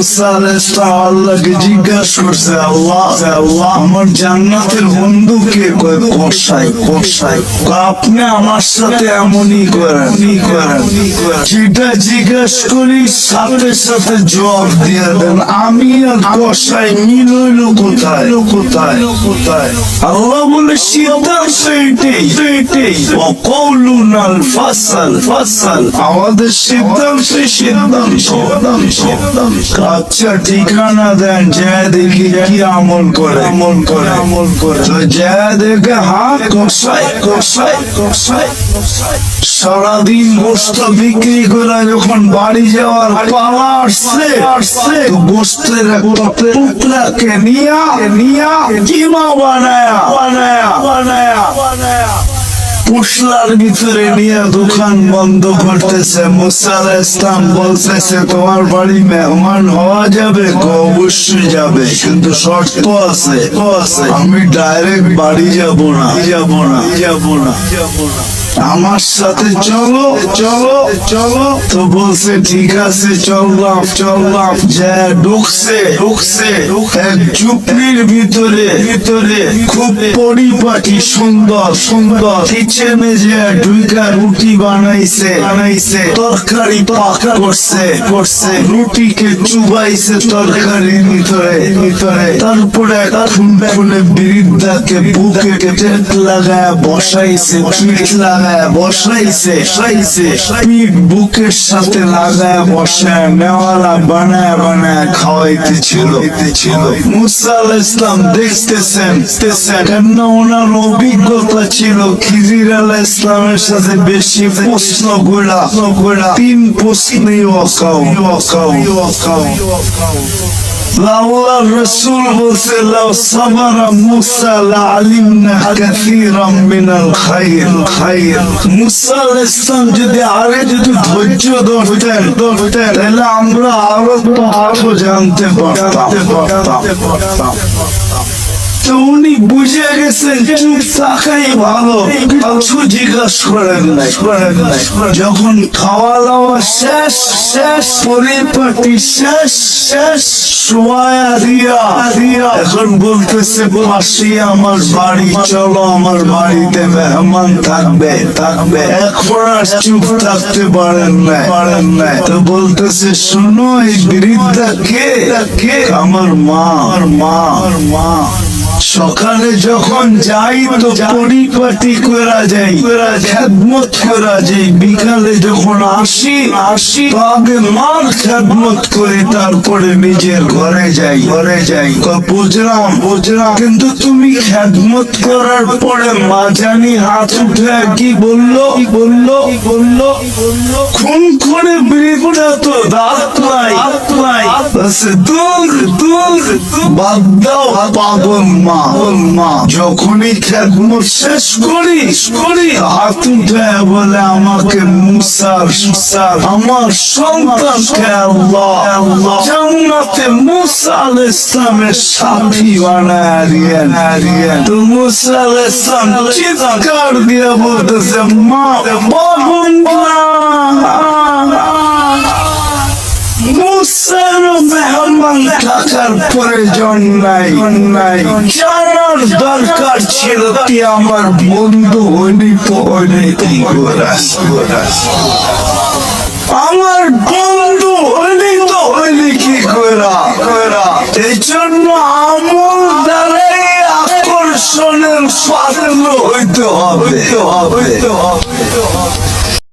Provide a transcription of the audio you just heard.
আল্লাহকে জিজ্ঞাসা করছে, আল্লাহ আমার জান্নাতের বন্ধুকে কয় কষাই কষাই আপনি আমার সাথে এমনই করেন যেটা জিজ্ঞেস করি, সাথে সাথে জবাব দিয়ে দেন, আমি আর কষাই মিল হইল কোথায়? কোথায় কোথায় আল্লাহ বলে সিদ্ধান্ত এটাই এটাই অকৌলুন আল ফাসাল ফাসাল। আমাদের সিদ্ধান্ত সিদ্ধান্ত। আচ্ছা ঠিকানা দেন জয় দেখি কি আমল করে? আমল করে। আমল করে। জয় দেখে হাত কষাই কষাই কষাই সারাদিন গোস্ত বিক্রি করে যখন বাড়ি যাওয়ার পালা আসছে আসছে। গোস্তের একটা টুকরাকে নিয়া নিয়া? কিমা বানায়া বানায়া বানায়া বানায়া। পুশলার ভিতরে নিয়ে দোকান বন্ধ করতেছে। মুসাল ইসলাম বলতেছে, তোমার বাড়ি মেহমান হওয়া যাবে অবশ্যই যাবে, কিন্তু শর্ত আছে আছে। আমি ডাইরেক্ট বাড়ি যাব না যাব না যাব না যাব না। আমার সাথে চলো চলো চলো। তো বলছে, ঠিক আছে চললাম চললাম যে ঢুকছে ঢুকছে এক ঝুপড়ির ভিতরে ভিতরে খুব পরিপাটি, সুন্দর সুন্দর। কিচেনে যে ঢুকা রুটি বানাইছে বানাইছে। তরকারি পাক করছে করছে। রুটিকে চুবাইছে তরকারির ভিতরে ভিতরে। তারপরে খুলে বৃদ্ধাকে বুকে লাগায় বসাইছে, পিঠ লাগায় বসাইছে বসাইছে পিঠ বুকের সাথে লাগায় বসায় নেওয়ালা বানায় বানায় খাওয়াইতেছিল। ছিল মুসা ইসলাম দেখতেছেন কেন ওনার অভিজ্ঞতা ছিল? খিজির আলাহ ইসলামের সাথে বেশি প্রশ্ন গোড়া গোড়া তিন প্রশ্নই অকাও অকাও অকাও লাউলা রসুল বলছে লাউ সাবারা মুসা লাআলিমনা কাসীরাম মিনাল খাইর খাইর মুসা আলাইহিস সালাম যদি আরে যদি ধৈর্য ধরতেন ধরতেন তাহলে আমরা আরো তো আরো জানতে পারতাম তো উনি বুঝে গেছেন চুপ থাকাই ভালো। কিছু জিজ্ঞাস করেন নাই। যখন খাওয়া দাওয়া শেষ শেষ, পরিপাটি শেষ শেষ আমার বাড়ি, চলো, আমার থাকবে থাকবে। চুপ থাকতে পারেন না পারেন না। তো বলতেছে, শোনো, এই বৃদ্ধা কে? কে? আমার মা আমার মা আমার মা। সকালে যখন যাই, তো পরিপাটি করা যাই, খেদমত করা যাই। বিকালে যখন আসি আসি আগে মার খেদমত করে তারপরে নিজের ঘরে যাই ঘরে যাই। বুঝলাম বুঝলাম। কিন্তু তুমি খেদমত করার পরে মা জানি হাত উঠে কি বলল? বলল? বলল? খুন করে বৃদ্ধা তো দাঁত নাই দাঁত নাই। দূর দূর বাদ দাও, পাগল মা পাগল মা। যখনই খেদমত শেষ করি করি। হাত উঠে বলে আমাকে মুসার মুসার আমার সন্তানকে আল্লাহ আল্লাহ। জান্নাতে মুসা সাথী বানায় দিয়েন তো মুসা আলাইহিস চিৎকার দিয়ে বলতেছে, মা পাগল থাকার প্রয়োজন নাই নাই জানার দরকার ছিল কি আমার বন্ধু হইনি তো হইনি কি আমার বন্ধু হইনি তো হইনি কি করা? করা জন্য আমল দ্বারাই আকর্ষণের পাত্র হইতে হবে হইতে হবে।